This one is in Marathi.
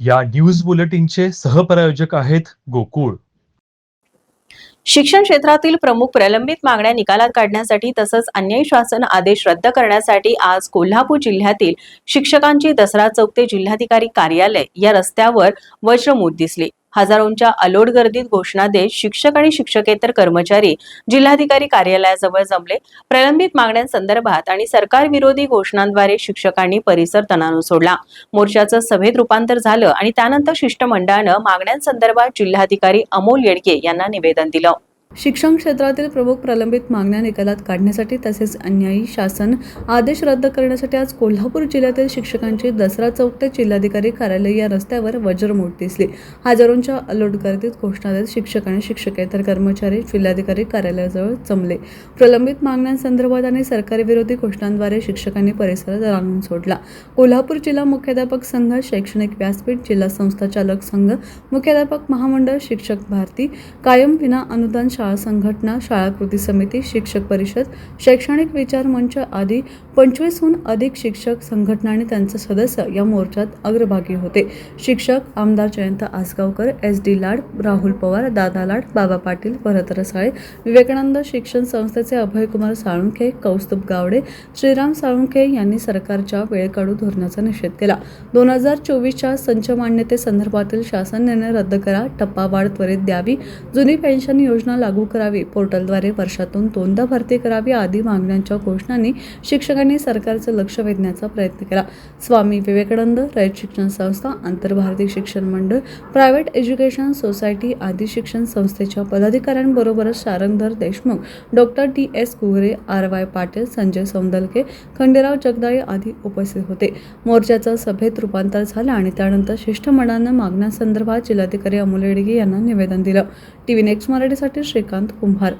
या न्यूज बुलेटिनचे सहप्रायोजक आहेत गोकुळ. शिक्षण क्षेत्रातील प्रमुख प्रलंबित मागण्या निकालात काढण्यासाठी तसंच अन्यायी शासन आदेश रद्द करण्यासाठी आज कोल्हापूर जिल्ह्यातील शिक्षकांची दसरा चौक ते जिल्हाधिकारी कार्यालय या रस्त्यावर वज्रमूठ दिसली. हजारोंच्या अलोट गर्दीत घोषणा देत शिक्षक आणि शिक्षकेतर कर्मचारी जिल्हाधिकारी कार्यालयाजवळ जमले. प्रलंबित मागण्यांसंदर्भात आणि सरकार विरोधी घोषणांद्वारे शिक्षकांनी परिसर तणाव सोडला. मोर्चाचं सभेत रूपांतर झालं आणि त्यानंतर शिष्टमंडळानं मागण्यांसंदर्भात जिल्हाधिकारी अमोल येडके यांना निवेदन दिलं. शिक्षण क्षेत्रातील प्रमुख प्रलंबित मागण्या निकालात काढण्यासाठी तसेच अन्यायी शासन आदेश रद्द करण्यासाठी आज कोल्हापूर जिल्ह्यातील शिक्षकांची दसरा चौक ते जिल्हाधिकारी कार्यालय या रस्त्यावर वज्रमोट दिसली. हजारोंच्या अलोट गर्दीत घोषणा देत शिक्षक आणि शिक्षकेतर कर्मचारी जिल्हाधिकारी कार्यालयाजवळ जमले प्रलंबित मागण्यांसंदर्भात आणि सरकारी विरोधी घोषणांद्वारे शिक्षकांनी परिसरात रांगून सोडला. कोल्हापूर जिल्हा मुख्याध्यापक संघ शैक्षणिक व्यासपीठ जिल्हा संस्था चालक संघ मुख्याध्यापक महामंडळ शिक्षक भारती कायम विना अनुदान शाळा संघटना शाळा कृती समिती शिक्षक परिषद शैक्षणिक विचार मंच आदी पंचवीसहून अधिक शिक्षक संघटना आणि त्यांचे सदस्य या मोर्चात अग्रभागी होते. शिक्षक आमदार जयंत आसगावकर एस डी लाड राहुल पवार दादा लाड बाबा पाटील भरत रसाळे विवेकानंद शिक्षण संस्थेचे अभयकुमार साळुंखे कौस्तुभ गावडे श्रीराम साळुंखे यांनी सरकारच्या वेळकाडू धोरणाचा निषेध केला. दोन हजार चोवीसच्या संच मान्यतेसंदर्भातील शासन निर्णय रद्द करा टप्पावाढ त्वरित द्यावी जुनी पेन्शन योजना लागू लागू करावी. पोर्टलद्वारे वर्षातून दोनदा भरती करावी आदी मागण्यांच्या घोषणांनी शिक्षकांनी सरकारचं लक्ष वेधण्याचा प्रयत्न केला. स्वामी विवेकानंद रयत शिक्षण संस्था आंतरभारतीय शिक्षण मंडळ प्रायव्हेट एज्युकेशन सोसायटी आदी शिक्षण संस्थेच्या पदाधिकाऱ्यांबरोबरच Sharangdhar Deshmukh doctor T. S. Kugare R. Y. Patil Sanjay Saundalke Khanderao Jagdale आदी उपस्थित होते. मोर्चाचं सभेत रूपांतर झालं आणि त्यानंतर शिष्टमंडळानं मागण्यांसंदर्भात जिल्हाधिकारी अमोल येडगे यांना निवेदन दिलं. टीव्ही नेक्स्ट मराठीसाठी श्रीकांत कुंभार